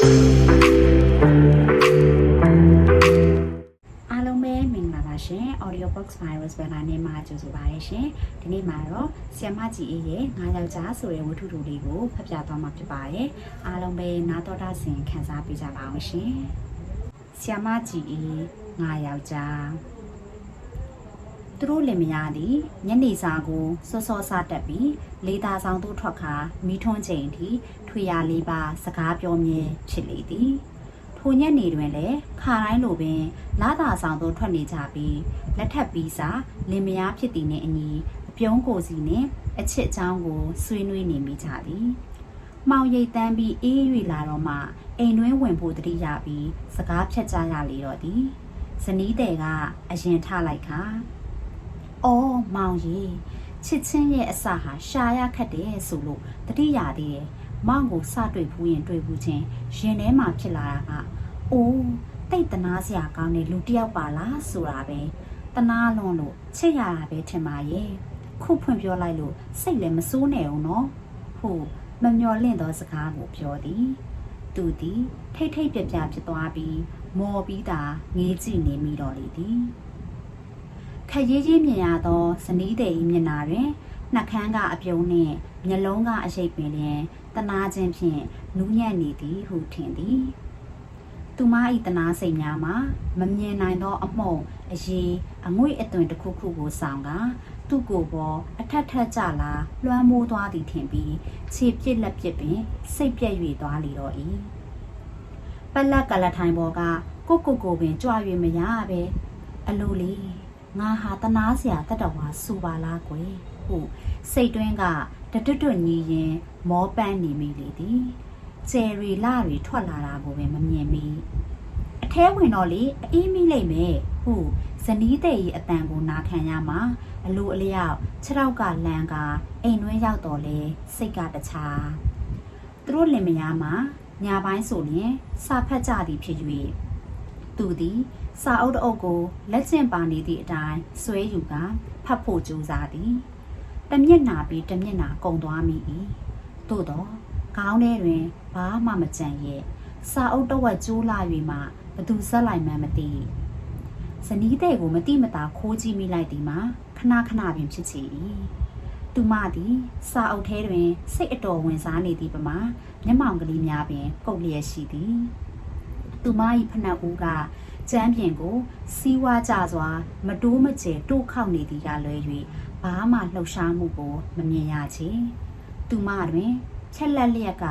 အားလုံးပဲမင်္ဂလာပါရှင် Audio Box Virus ဘယ်ကနေမှကြိုဆိုပါရရှင်ဒီနေ့မှာတော့ဆီယမကြီးအေးရဲ့ငါးယောက်ျားဆိုတဲ့ဝတ္ထုတူလေးကိုဖတ်ပြသွားမှာဖြစ်ပါတယ်အားလုံးပဲနားတော်တာဆင်ခံစားပေးကြပါအောင်ရှင်ဆီယမကြီးအေးငါးယောက်ျားသူတို့လင်မယားသည်ညနေစာကိုစောစောစားတက်ပြီးလေးသားဆောင်သို့ထွက်ခါမိထွန်းချိန်ထိ ထွေရလေးပါ စကားပြောမြဲဖြစ်လေသည်ထိုညနေတွင်လည်းခါတိုင်းလိုပင်လာသာဆောင်သို့ထွက်နေကြပြီးလက်ထပ်ပြီးစာလင်မယားဖြစ်သည်နှင့်အညီအပြုံးကိုစီနှင့်အချစ်အချောင်းကိုဆွေးနွေးနေမိကြသည်။မှောင်ရိပ်တန်းပြီးအေး၍လာတော့မှအိမ်တွင်းဝင်ဖို့တတိရပြီးစကားဖြတ်ကြရလေတော့သည်။ဇနီးတဲ့ကအရင်ထလိုက်ခါ။အော်မောင်ရီချစ်ချင်းရဲ့အစဟာရှာရခတ်တယ်ဆိုလို့တတိရသေးတယ်။ မောင်ကိုစတွေ့ဘူးရင်တွေ့ဘူးချင်းရင်ထဲမှာဖြစ်လာတာကအိုးတိတ်တနာစရာကောင်းတဲ့လူတစ်ယောက်ပါလားဆိုတာပဲတနာလွန်လို့ချစ်ရတာပဲထင်ပါရဲ့ခုဖွင့်ပြောလိုက်လို့စိတ်လည်းမစိုးနဲ့အောင်နော်ဟုတ်မမျော်လင့်သောစကားကိုပြောသည်သူသည်ထိတ်ထိတ်ပြပြဖြစ်သွားပြီးမော်ပြီးတာငေးကြည့်နေမိတော့လေသည်ခက်ရေးကြီးမြင်ရသောဇနီးတဲ့ဤမျက်နာတွင်နှကန်းကအပြုံးနှင့်မျက်လုံးကအရှိတ်ပင်လျင် တနာခြင်းဖြင့်နူးညံ့နေသည်ဟုထင်သည်သူမ၏တနာစိတ်များမှာမမြင်နိုင်သော အမှုန့်အရေးအငွေ့အသွင်တစ်ခုခုကိုဆောင်ကသူ့ကိုယ်ပေါ်အထက်ထက်ကြလာလွှမ်းမိုးသွားသည်ထင်ပြီးခြေပြစ်လက်ပြစ်ပင်စိတ်ပြက်၍သွားလေတော့၏ပလက်ကလထိုင်ပေါ်ကကိုကိုကိုပင်ကြွ၍မရပဲအလိုလေးငါဟာတနာစရာတတဝါစူပါလားကွယ်ဟုစိတ်တွင်းက တတွတ်တွတ်ညီရင်မောပန်းနေမိလေသည်ကျယ်ရီလာရီထွက်လာတာကိုပဲမမြင်မိအแทဝင်တော့လေအေးမိလိမ့်မယ်ဟုဇနီးတဲ့ကြီးအတန်ကိုနာခံရမှာအလိုအလျောက်ခြေထောက်ကလန်ကအိမ်တွင်းရောက်တော့လေစိတ်ကတခြားသူတို့လင်မယားမှာညာပိုင်းဆိုရင်စာဖတ်ကြသည်ဖြစ်၍သူသည်စာအုပ်တစ်အုပ်ကိုလက်ကျင့်ပါနေသည့်အတိုင်းဆွဲယူကဖတ်ဖို့ကြိုးစားသည် တမျက်နာပြီးတမျက်နာကုံသွားမိ၏သို့တော့ခေါင်းထဲတွင်ဘာမှမကြံရဲ့စာအုပ်တစ်ဝက်ကျိုးလာ၍မှဘသူဆက်လိုက်မှန်းမသိဇနီးတဲ့ကိုမတိမတာခိုးကြည့်မိလိုက်သည်မှာခဏခဏပင်ဖြစ်ချ၏သူမသည်စာအုပ်ထဲတွင် စိတ်အတော်ဝင်စားနေသည်ပမာမျက်မှောင်ကလေးများပင်ကုတ်လျက်ရှိသည်သူမ၏ဖနှက်ဦးကကျမ်းပြင်ကိုစီးဝါးကြစွာ မတိုးမကျဲတိုးခောက်နေသည်ကလွဲ၍ ဘာမှလှုပ်ရှားမှုကိုမမြင်ရချေသူမတွင် ချက်လက်လျက်က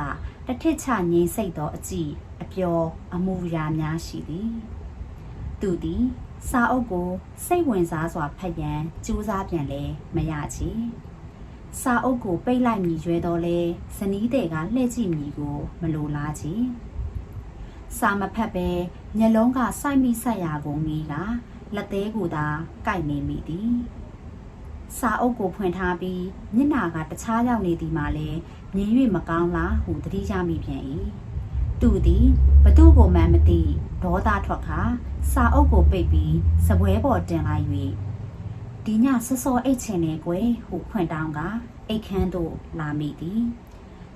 တထစ်ချငိမ့်စိတ်သောအကြည့်အပျော်အမူအရာများရှိသည်သူသည်စာအုပ်ကိုစိတ်ဝင်စားစွာဖတ်ရန်ကြိုးစားပြန်လဲမရချေစာအုပ်ကိုပိတ်လိုက်မြည်ရွယ်တော့လဲဇနီးတဲ့ကလှည့်ကြည့်မြည်ကိုမလိုလားချေစာမဖတ်ပဲမျက်လုံးကစိုက်မိဆက်ရာကိုငီးကလက်သေးကိုသာကိုက်နေမိသည် စာအုပ်ကိုဖွင့်ထားပြီးမျက်နာကတခြားရောက်နေသည်မှလည်းမြင်၍မကောင်းလားဟုသတိရမိပြန်၏သူသည်ဘသူ့ကိုမှမသိဒေါသထွက်ခါစာအုပ်ကိုပိတ်ပြီးစပွဲပေါ်တင်လိုက်၍ဒီညစောစောအိတ်ချင်နေကွယ်ဟုဖွင့်တောင်းကအိတ်ခမ်းသို့လာမိသည်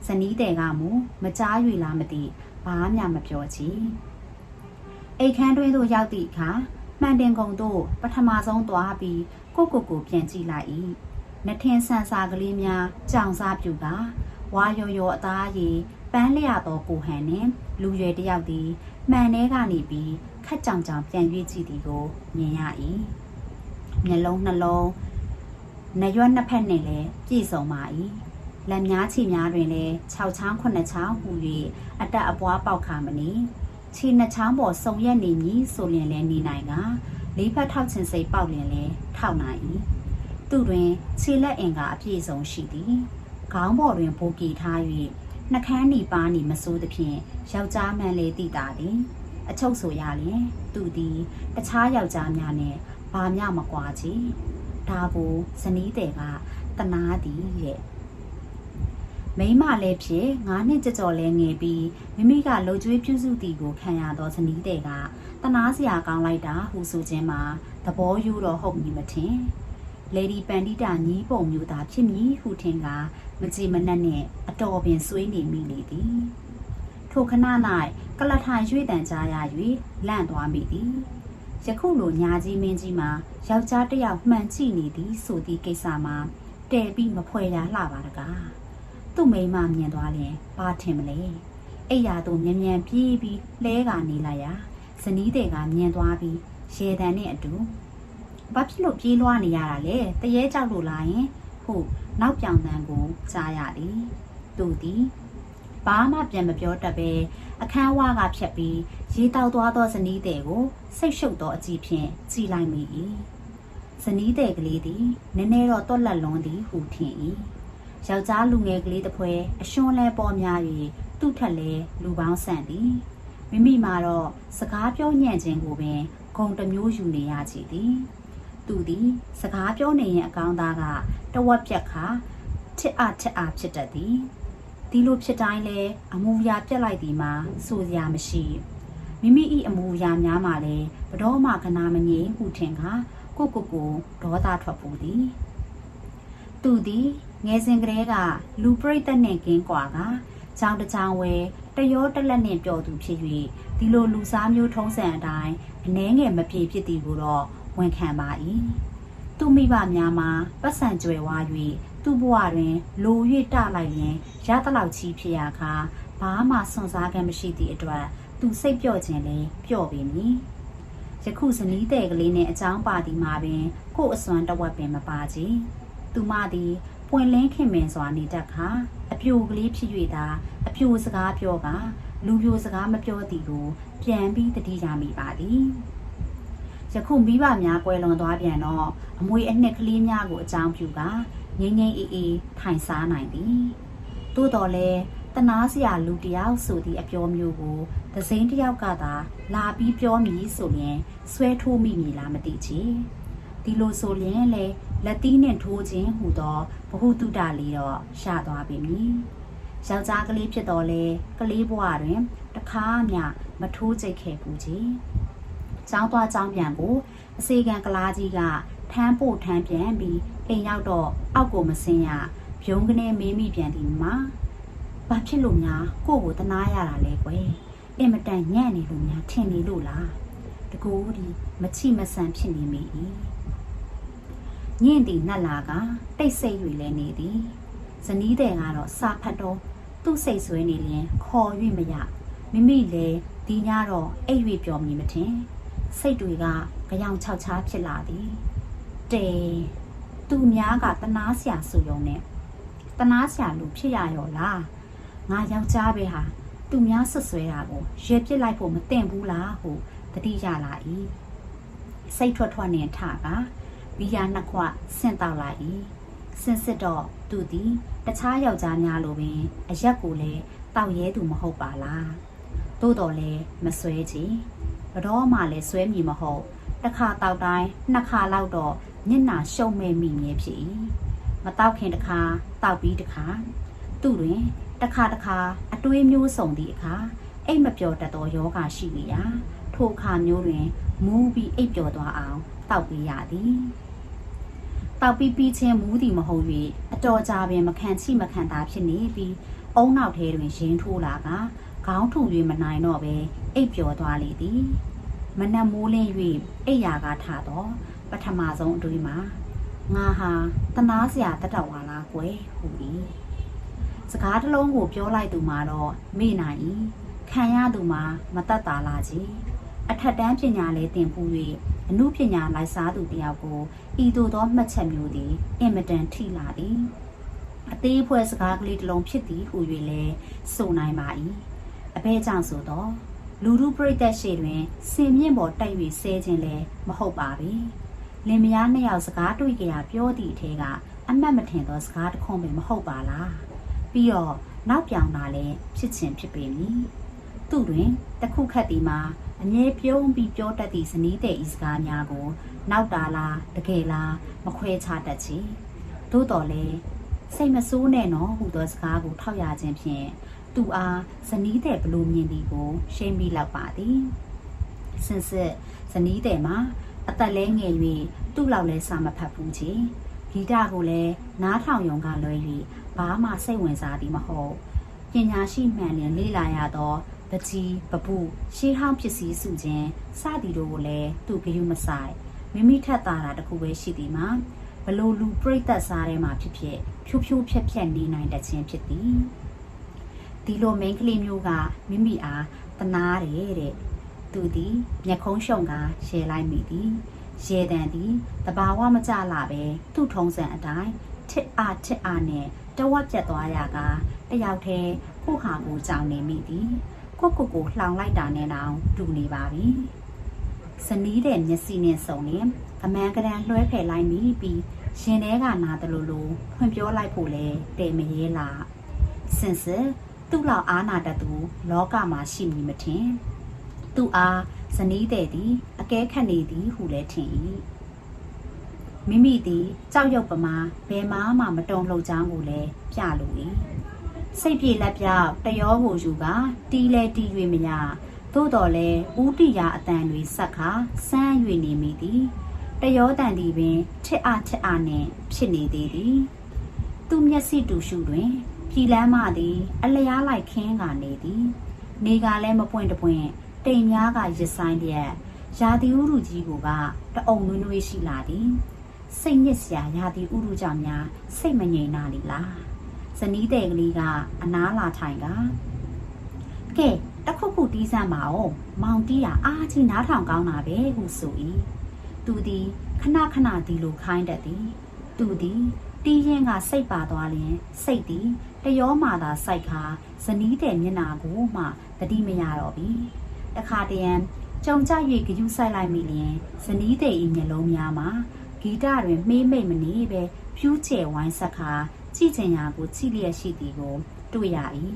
ဇနီးတဲ့ကမူမကြား၍လားမသိဘာမှမပြောချီအိတ်ခမ်းတွင်းသို့ရောက်သည့်အခါမှန်တင်ကုံသို့ပထမဆုံးသွားပြီး ကိုကိုကိုပြန်ကြည့်လိုက်၏နှထင်းဆန်စာကလေးများကြောင်စားပြူကဝါရော်ရော်အသားရည်ပန်းလျသောကိုဟန်နှင့်လူရွယ်တစ်ယောက်သည်မှန်ထဲကနေပြီးခက်ကြောင်ကြောင်ပြန်ရွေ့ကြည့်သည်ကိုမြင်ရ၏မျက်လုံးနှလုံးနရွက်နှစ်ဖက်နှင့်လည်းပြည့်စုံပါ၏လက်များခြေများတွင်လည်း6ချောင်း9ချောင်းဟူ၍အတက်အပွားပေါက်ခါမနီခြေနှချောင်းပေါ်စုံရက်နေမည်ဆိုလျင်လည်းနေနိုင်က လေးဖက်ထောက်ချင်စိတ်ပေါက်လင်လဲထောက်နိုင်၏သူတွင်ခြေလက်အင်ကအပြည့်စုံရှိသည်ခေါင်းပေါ်တွင်ဘိုးကီထား၍နှကန်းနီပါနီမစိုးသဖြင့်ယောက်ျားမှန်လေတိတာသည်အချုပ်ဆိုရလျင်သူသည်တခြားယောက်ျားများနှင့်ဘာမျှမကွာချေဒါကိုဇနီးတဲ့ကတနာသည်ရဲ့မိမလည်းဖြစ်ငါးနှစ်ကြော်ကြော်လဲငယ်ပြီးမိမိကလှုပ်ကြွေးပြုစုသည်ကိုခံရသောဇနီးတဲ့က တနာစရာကောင်းလိုက်တာဟူဆိုခြင်းမှာသဘောယူတော့ဟုတ်မည်မထင်လေဒီပန်တိတာညီးပုံမျိုးသားဖြစ်မည်ဟုထင်ကမကြည်မနှက်နဲ့အတော်ပင်ဆွေးနေမိလေသည်ထိုခဏ၌ကလထိုင်ရွေ့တန်ကြားရ၍လန့်သွားမိသည်ယခုလိုညာကြီးမင်းကြီးမှာယောက်ျားတစ်ယောက်မှန်ကြည့်နေသည်ဆိုသည့်ကိစ္စမှာတဲပြီးမဖွဲရလှပါတကားသူ့မိန်းမမြင်သွားရင်ဘာထင်မလဲအိယာတို့မြန်မြန်ပြေးပြီးလဲကနေလိုက်ရာ ဇနီးတဲ့ကမြင်သွားပြီးရေတံနဲ့အတူဘာဖြစ်လို့ပြေးလွှားနေရတာလဲတရေကြောက်လို့လားယင်ဟုတ်နောက်ပြောင်တန်းကိုကြားရသည်သူသည်ဘာမှပြန်မပြောတတ်ပဲအခန်းဝါကဖြတ်ပြီးရေတောက်သွားသောဇနီးတဲ့ကိုစိတ်ရှုပ်သောအကြည့်ဖြင့်ကြည်လိုက်မိ၏ဇနီးတဲ့ကလေးသည်နည်းနည်းတော့တွက်လက်လွန်သည်ဟုထင်၏ယောက်ျားလူငယ်ကလေးတစ်ဖွဲအရှွန်းလဲပေါ်များ၍သူ့ထက်လဲလူပေါင်းဆန့်သည် မိမိမှာတော့စကားပြောညံ့ခြင်းကိုပင်ဂုံတစ်မျိုးယူနေရချည်သည်သူသည်စကားပြောနေရင်အကောင်းသားကတဝက်ပြက်ခါထစ်အားထစ်အားဖြစ်တတ်သည်ဒီလိုဖြစ်တိုင်းလဲအမူအရာပြက်လိုက်ဒီမှာစိုးစရာမရှိမိမိဤအမူအရာများမှလည်းဘတော်မှကနာမငြိမ်ဟုထင်ကကိုကိုကိုဒေါသထွက်ပူသည်သူသည်ငယ်စဉ်ကလေးကလူပရိသတ်နှင့်ကင်းကွာကကြောင်တကြောင်ဝဲ တရောတလက်နှင့်ပျော်သူဖြစ်၍ဒီလိုလူစားမျိုးထုံးစံအတိုင်းအနှဲငယ်မပြေဖြစ်သည်ကိုတော့ဝန်ခံပါ၏သူမိဘများမှာပတ်စံကြွယ်ဝါ၍သူ့ဘဝတွင်လို၍တလိုက်ရင်ရသလောက်ချီဖြစ်ရာခါဘာမှစွန့်စားကမ်းမရှိသည့်အတွက်သူစိတ်ပြော့ခြင်းလဲပြော့ပေမည်ယခုဇနီးတဲ့ကလေးနဲ့အချောင်းပါသည်မှာပင်ကို့အစွမ်းတစ်ဝက်ပင်မပါချေသူမသည်ပွင့်လင်းခင်မင်စွာနေတတ်ခါ အပြိုကလေးဖြစ်၍သာအပြိုစကားပြောကလူပြိုစကားမပြောသည်ကို ပြန်ပြီးတတိယမိပါသည်ယခုမိဘများကွယ်လွန်သွားပြန်တော့အမွေအနှစ်ကလေးများကိုအကြောင်းပြုကငိမ့်ငိမ့်အေးအေးထိုင်စားနိုင်သည်သို့တော်လည်းတနာစရာလူတယောက်ဆိုသည့်အပြောမျိုးကိုသစိမ်းတယောက်ကသာလာပြီးပြောမည်ဆိုရင်ဆွဲထိုးမိမည်လားမသိချေ ဒီလိုဆိုရင်လေလက်သီးနှင့်ထိုးခြင်းဟူသောဘ ഹു တုတလေးတော့ရသွားပြီမည်ယောက်ျားကလေးဖြစ်တော်လဲကလေးဘဝတွင်တခါမှမထိုးကြိတ်ခဲ့ဘူးကြီးကျောင်းသွားကျောင်းပြန်ကိုအစေခံကလားကြီးကထမ်းပို့ထမ်းပြန်ပြီးအိမ်ရောက်တော့အောက်ကိုမစင်းရဖြုံးကနေမေးမိပြန်ဒီမှာဘာဖြစ်လို့များကို့ကိုတနာရတာလဲကွယ်အင်မတန်ညံ့နေလို့များထင်နေလို့လားတကူဒီမချိမဆန်ဖြစ်နေမိ၏ ညင့်တီနတ်လာကတိတ်ဆိတ်၍လဲနေသည်ဇနီးတဲ့ကတော့စာဖတ်တော့သူ့စိတ်ဆွဲနေလျင်ခေါ်၍မရမိမိလည်းဒီညတော့အိပ်၍ပြောမည်မထင်စိတ်တွေကကြောင်ချောက်ချားဖြစ်လာသည်တဲသူများကတနာစရာဆိုရုံနဲ့တနာစရာလူဖြစ်ရရောလားငါယောက်ျားပဲဟာသူများဆွဆွဲတာကိုရေပစ်လိုက်ဖို့မသင့်ဘူးလားဟုတတိရလာ၏စိတ်ထွက်ထွက်နဲ့ထက ဘီယာနှစ်ခွဆင့်တောက်လာ၏ဆင့်စစ်တော့သူသည်တခြားယောက်ျားများလိုပင်အရက်ကိုလည်းတောက်ရဲသူမဟုတ်ပါလားသို့တော်လည်းမဆွဲချီဘတော်မှလည်းဆွဲမည်မဟုတ်တစ်ခါတောက်တိုင်းနှစ်ခါလောက်တော့ညနာရှုံမဲ့မိမြဲဖြစ်၏မတောက်ခင်တစ်ခါတောက်ပြီးတစ်ခါသူ့တွင်တစ်ခါတစ်ခါအတွေးမျိုးစုံသည့်အခါအိတ်မပျော်တတ်သောယောဂရှိနေရာထိုအခါမျိုးတွင်မူးပြီးအိပ်ပျော်သွားအောင်တောက်ပေးရသည် တောက်ပြီးပြီးချင်းမူးသည်မဟုတ်၍အတော်ကြာပင်မခံချိမခံတာဖြစ်နေပြီးအုံနောက်ထဲတွင်ရင်းထိုးလာကခေါင်းထု၍မနိုင်တော့ပဲအိပ်ပျော်သွားလေသည်မနက်မိုးလင်း၍အိပ်ရာကထတော့ပထမဆုံးအတွေ့မှာငါဟာတနာစရာတတ်တော်ဝါလားကွယ်ဟူ၏စကားတစ်လုံးကိုပြောလိုက်သူမှာတော့မေ့နိုင်၏ခံရသူမှာမတတ်တာလားကြီးအထက်တန်းပညာလေးသင်ပူ၍ အမှုပညာလိုက်စားသူတယောက်ကိုဤသို့သောမှတ်ချက်မျိုးသည်အင်မတန်ထိလာသည်အသေးဖွဲစကားကလေးတစ်လုံးဖြစ်သည်ဟူ၍လည်းဆိုနိုင်ပါ၏အဘဲကြောင့်ဆိုတော့လူလူပြိတ္တရှိတွင်စင်မြင့်ပေါ်တိုက်၍ဆဲခြင်းလည်းမဟုတ်ပါဘူးလင်မယားနှစ်ယောက်စကားတွေ့ကြရပြောသည့်အထက်ကအမှတ်မထင်သောစကားတစ်ခုပင်မဟုတ်ပါလားပြီးတော့နောက်ပြောင်တာလည်းဖြစ်ချင်းဖြစ်ပေမည် သူ့တွင်တခုခတ်ဒီမှာအမြဲပြုံးပြီးပြောတတ်သည့်ဇနီးတဲ့ဤစကားများကို နောက်တာလားတကယ်လားမခွဲခြားတတ်ချေသို့တော်လည်းစိတ်မဆိုးနဲ့နော်ဟူသောစကားကိုထောက်ရခြင်းဖြင့်သူအားဇနီးတဲ့ဘလို့မြင်သည်ကို ရှင်းပြီးလောက်ပါသည်စင်စစ်ဇနီးတဲ့မှာအသက်လဲငယ်၍သူ့လောက်လဲစာမဖတ်ဘူးချေဂီတကိုလည်းနားထောင်ယုံကလွဲ၍ဘာမှစိတ်ဝင်စားသည်မဟုတ်ပညာရှိမှန်လျင်လေ့လာရသော ပကြီးပပုရှေးဟောင်းပစ္စည်းစုခြင်းစသည်တို့ကိုလည်းသူဂယုမဆိုင်မိမိထက်သာတာတစ်ခုပဲရှိသည်မှာဘလို့လူပြိတ်သက်စားထဲမှာဖြစ်ဖြစ်ဖြိုးဖြိုးဖြက်ဖြက်နေနိုင်တတ်ခြင်းဖြစ်သည်ဒီလိုမိန်းကလေးမျိုးကမိမိအားတနာတယ်တဲ့သူသည်မျက်ခုံးရှုံကရှယ်လိုက်မိသည်ရေတံသည်တဘာဝမကြလာပဲသူ့ထုံးစံအတိုင်းထစ်အားထစ်အားနဲ့တဝက်ပြတ်သွားရကတယောက်တည်းကိုဟာကိုကြောင်နေမိသည် ကိုကိုကိုလှောင်လိုက်တာနဲ့တောင်တူနေပါပြီဇနီးတဲ့မျက်စိနဲ့စုံရင်အမန်ကရန်လွှဲဖယ်လိုက်မိပြီးရှင်ထဲကနာတယ်လို့လို့ဖွင့်ပြောလိုက်ဖို့လဲတဲမရဲလားစင်စစ်သူ့လောက်အားနာတတ်သူလောကမှာရှိမည်မထင်သူ့အားဇနီးတဲ့သည်အကဲခတ်နေသည်ဟုလည်းထင်၏မိမိသည်ကြောက်ရွံ့ပမာဘယ်မှမှမတုံလှုပ်ချောင်းကိုလည်းပြလို၏ စိတ်ပြေလက်ပြောက်တရောကိုယူကတီးလဲတီး၍မရသို့တော်လဲဥတီယာအတန်တွေဆက်ခါစမ်း၍နေမိသည်တရောတန်သည်ပင်ထစ်အားထစ်အားနှင့်ဖြစ်နေသေးသည်သူမျက်စိတူရှုတွင်ပြည်လန်းမသည် အလျားလိုက်ခင်းကနေသည် နေကလည်းမပွင့်တပွင့်တိမ်များကရစ်ဆိုင်လျက်ရာသီဥတုကြီးကတအုံနွေးနွေးရှိလာသည်စိတ်ညစ်စရာရာသီဥတုကြောင့်များစိတ်မငြိမ်နာလီလား ဇနီးတဲ့ကလေးကအနားလာထိုင်ကကဲတခုခုတီးစမ်းပါအောင်မောင်တီးရအားကြီးနားထောင်ကောင်းတာပဲဟုဆို၏သူသည်ခဏခဏဒီလိုခိုင်းတတ်သည်သူသည်တီးရင်ကစိတ်ပါသွားလျင်စိတ်သည်တရောမာသာစိုက်ခါဇနီးတဲ့မျက်နာကိုမှတတိမရတော့ပြီတခါတရံကြုံကြ၍ဂယုဆိုင်လိုက်မိလျင်ဇနီးတဲ့ဤမျက်လုံးများမှာဂီတတွင်မေးမိတ်မနေပဲဖြူးကျဲဝိုင်းဆက်ခါ ကြည်ချင်ရာကိုကြည်လျက်ရှိသည်ကို တွေ့ရ၏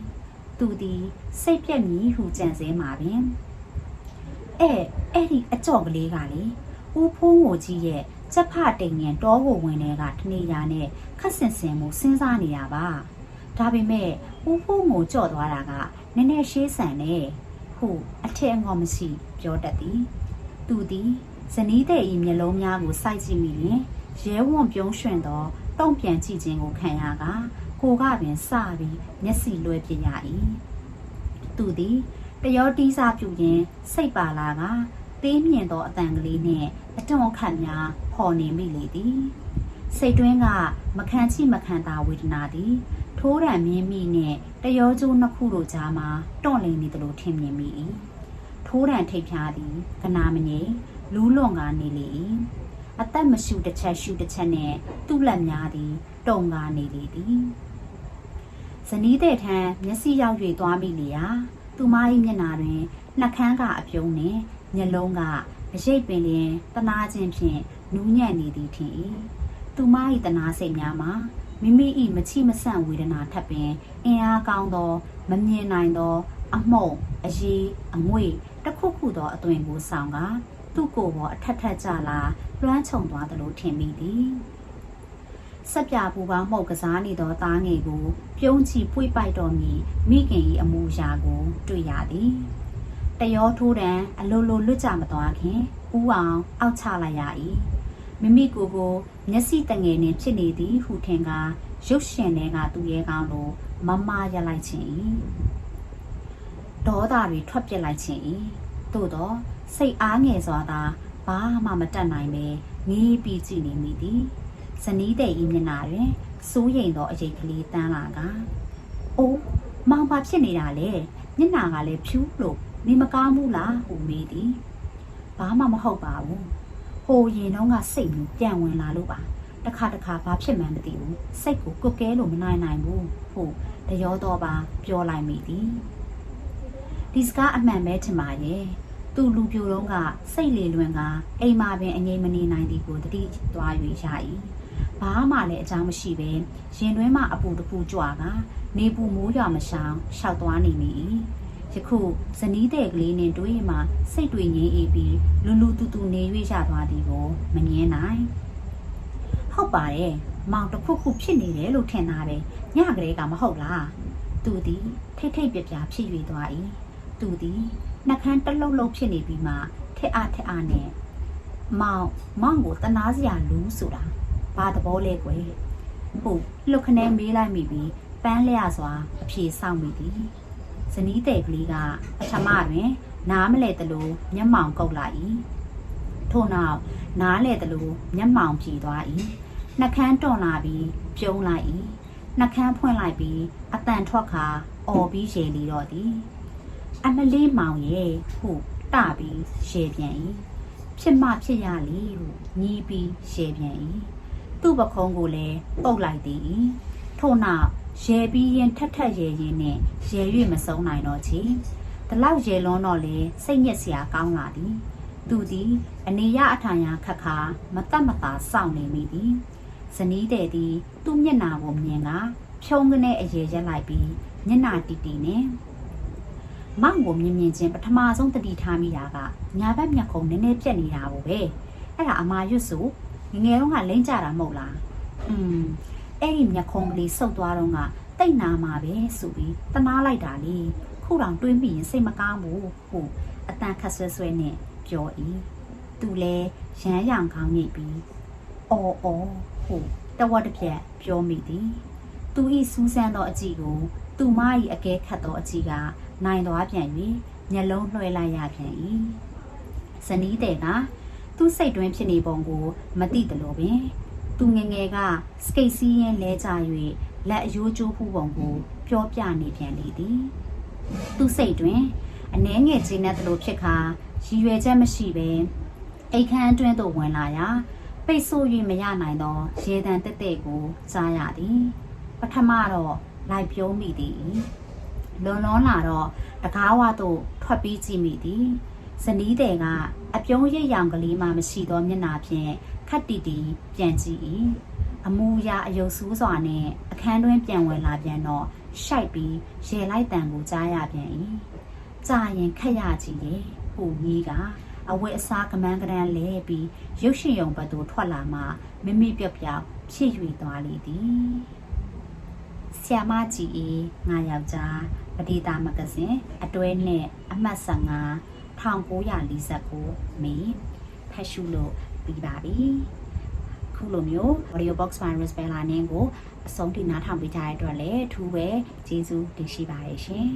သူသည်စိတ်ပြက်မည်ဟုကြံစဲမှာပင်အဲအဲ့ဒီအကြော့ကလေးကလေဦးဖုံးကိုကြီးရဲ့ချက်ဖတိန်ငင်တောကိုဝင်တဲ့ကတနေရာနဲ့ခက်ဆင်ဆင်မှုစဉ်းစားနေတာပါဒါပေမဲ့ဦးဖုံးကိုကြော့သွားတာကနည်းနည်းရှေးဆန်နေဟုအထက်ငေါ်မရှိ ပြောတတ်သည်သူသည်ဇနီးတဲ့ဤမျက်လုံးများကိုစိုက်ကြည့်မိရင်ရဲဝံ့ပြုံးရွှင်သော တုံ့ပြန်ကြည့်ခြင်းကိုခံရကကိုကပင်စပြီးမျက်စိလွှဲပြရ၏သူသည်တရောတီးစားပြုရင်းစိတ်ပါလာကသေးမြင့်သောအတန်ကလေးနှင့်အတွန့်ခတ်များပေါ်နေမိလေသည်စိတ်တွင်းကမခံချိမခံတာဝေဒနာသည်ထိုးရံမြင်းမိနှင့်တရောကျိုးနှစ်ခုတို့ကြားမှာတွန့်လင်းနေသလိုထင်မြင်မိ၏ထိုးရံထိပ်ဖြားသည်ကနာမငိမ်လူးလွန်ကနေလေ၏ အသက်မရှူတစ်ချက်ရှူတစ်ချက်နဲ့သူ့လက်များသည်တုံကနေလေသည်ဇနီးတဲ့ထံမျက်စိရောက်၍သွားမိလေရာသူမ၏မျက်နာတွင်နှကန်းကအပြုံးနှင့်မျက်လုံးကအရိပ်ပင်လျင်တနာခြင်းဖြင့်နူးညံ့နေသည်ထင်၏သူမ၏တနာစိတ်များမှာမိမိ၏မချိမဆန့်ဝေဒနာထပ်ပင်အင်အားကောင်းသော မမြင်နိုင်သော အမှုန့်အရေးအငွေ့တစ်ခုခုသောအသွင်ကိုဆောင်က သူ့ကိုယ်ပေါ်အထက်ထက်ကြလာလွှမ်းခြုံသွားသလိုထင်မိသည်ဆက်ပြပူပေါင်းမှုတ်ကစားနေသောသားငယ်ကို ပြုံးချီပွေပိုက်တော်မူမိခင်၏အမူအရာကို တွေ့ရသည်တရောထိုးတံအလိုလိုလွတ်ကြမသွားခင်ဥအောင်အောက်ချလိုက်ရ၏မိမိကိုယ်ကိုမျက်စိတငယ်နှင့်ဖြစ်နေသည်ဟုထင်ကရုပ်ရှင်တွေကသူ့ရဲ့ကောင်းလိုမမရလိုက်ခြင်း၏ဒေါသတွေထွက်ပြစ်လိုက်ခြင်း၏ သို့တော့စိတ်အားငယ်စွာသာဘာမှမတတ်နိုင်ပဲငေးပြီးကြည့်နေမိသည်ဇနီးတဲ့ဤမျက်နာတွင်စိုးရိမ်သောအရေးကလေးတန်းလာကအိုးမောင်ပါဖြစ်နေတာလေမျက်နာကလည်းဖြူးလို့နေမကားဘူးလားဟူမေးသည်ဘာမှမဟုတ်ပါဘူးဟိုရင်တော့ကစိတ်မျိုးပြန်ဝင်လာလို့ပါတခါတခါဘာဖြစ်မှန်းမသိဘူးစိတ်ကိုကုတ်ကဲလို့မနိုင်နိုင်ဘူးဟုတ်တရောတော့ပါပြောလိုက်မိသည် ဒီစကားအမှန်ပဲထင်ပါရဲ့သူ့လူပြိုတော့ကစိတ်လေလွင်ကအိမ်မှာပင်အငြိမ်မနေနိုင်သည်ကိုတတိသွား၍ရ၏ဘာမှလည်းအကြောင်းမရှိပဲရင်တွင်းမှအပူတပူကြွာကနေပူမိုးရွာမရှောင်ရှောက်သွားနေမိ၏ယခုဇနီးတဲ့ကလေးနှင့်တွေ့မှစိတ်တွေငြိမ်အေးပြီးလူလူတူတူနေ၍ရသွားသည်ကိုမငင်းနိုင်ဟုတ်ပါတယ်မောင်တစ်ခုခုဖြစ်နေတယ်လို့ထင်တာပဲညကလေးကမဟုတ်လားသူသည်ထိတ်ထိတ်ပြပြဖြစ်၍သွား၏ သူသည်နှကန်းတလုံးလုံးဖြစ်နေပြီးမှထက်အားထက်အားနဲ့မောင်မောင်ကိုတနာစရာလူဆိုတာဘာသဘောလဲကွယ်ဟုတ်လှုပ်ခနဲမေးလိုက်မိပြီးပန်းလျစွာအဖြေဆောင်မိသည်ဇနီးတဲ့ကလေးကပထမတွင် နားမလဲသလိုမျက်မှောင်ကုတ်လာ၏ထို့နောက်နားလဲသလိုမျက်မှောင်ဖြီသွား၏နှကန်းတွန်လာပြီးပြုံးလိုက်၏နှကန်းဖွင့်လိုက်ပြီးအတန်ထွက်ခါအော်ပြီးရေလီတော့သည် အမလေးမောင်ရဲ့ဟုတပြီးရေပြန်၏ဖြစ်မှဖြစ်ရလေဟုညီးပြီးရေပြန်၏သူ့ပခုံးကိုလည်းပုတ်လိုက်သည်ထို့နောက်ရေပြီးရင်ထက်ထက်ရေရင်နဲ့ရေ၍မဆုံးနိုင်တော့ချေဒီလောက်ရေလွန်းတော့လေစိတ်ညစ်စရာကောင်းလာသည်သူသည်အနေရအထာညာခက်ခါမတတ်မသာစောင့်နေမိသည်ဇနီးတဲ့သည် သူ့မျက်နာကိုမြင်ကဖြုံးကနေအရေရက်လိုက်ပြီးမျက်နာတီတီနဲ့ မောင်ကိုမြင်မြင်ချင်းပထမဆုံးတတိထားမိတာကညာဘက်မျက်ခုံးနည်းနည်းပြက်နေတာကိုပဲအဲ့ဒါအမာရွတ်စုငယ်ငယ်တုန်းကလိမ့်ကြတာမဟုတ်လားอืมအဲ့ဒီမျက်ခုံးကလေးဆုပ်သွားတော့ကတိတ်နာမှာပဲဆိုပြီးတနာလိုက်တာလေခုတောင်တွေးမိရင်စိတ်မကောင်းဘူးဟုအတန်ခတ်ဆွဲဆွဲနဲ့ပြော၏သူလဲရမ်းရောင်ကောင်းနေပြီးအော်အော်ဟုတဝတ်တစ်ပြက်ပြောမိသည်သူဤစူးစမ်းသောအကြည့်ကိုသူမ၏အကဲခတ်သောအကြည့်က နိုင်သွားပြန်၍မျက်လုံးလွှဲလိုက်ရပြန်၏ဇနီးတဲ့ကသူ့စိတ်တွင်းဖြစ်နေပုံကို မသိသလိုပင် သူငယ်ငယ်ကစကိတ်စီးရင်လဲကြ၍လက်အယိုးကျိုးဖူးပုံကိုပြောပြနေပြန်လေသည်သူ့စိတ်တွင်အနှဲငယ်ခြင်းနဲ့တလို့ဖြစ်ခါရည်ရွယ်ချက်မရှိဘဲအိတ်ခမ်းအတွင်းသို့ဝင်လာရာပိတ်ဆို့၍မရနိုင်သောရေတံတက်တဲ့ကိုကြားရသည် ပထမတော့လိုက်ပြုံးမိသည် လွန်လွန်လာတော့တကားဝသို့ထွက်ပြီးကြည့်မိသည်ဇနီးတဲ့ကအပြုံးရိပ်ရောင်ကလေးမှမရှိသောမျက်နှာဖြင့်ခက်တီတီပြန်ကြည့်၏အမူအရာအယုတ်ဆူးစွာနဲ့အခန်းတွင်းပြန်ဝင်လာပြန်တော့ရှိုက်ပြီးရေလိုက်တန်ကိုကြားရပြန်၏ကြာရင်ခက်ရကြည့်ရဲ့ဟူကြီးကအဝတ်အစားကမန်းကရန်လဲပြီးရုပ်ရှင်ရုံဘက်သို့ထွက်လာမှမိမိပြော့ပြော့ဖြစ်၍သွားလေသည်ဆီယမကြီးအေးငါယောက်ျား ပတိတာမဂဇင်းအတွဲနဲ့အမှတ်15 1949မေဖက်ရှုလို့ပြီးပါပြီခုလိုမျိုး audio box virus ပဲလာနင်းကိုအဆုံးထိနားထောင်ပေးကြတဲ့အတွက်လည်းအထူးပဲကျေးဇူးတင်ရှိပါတယ်ရှင်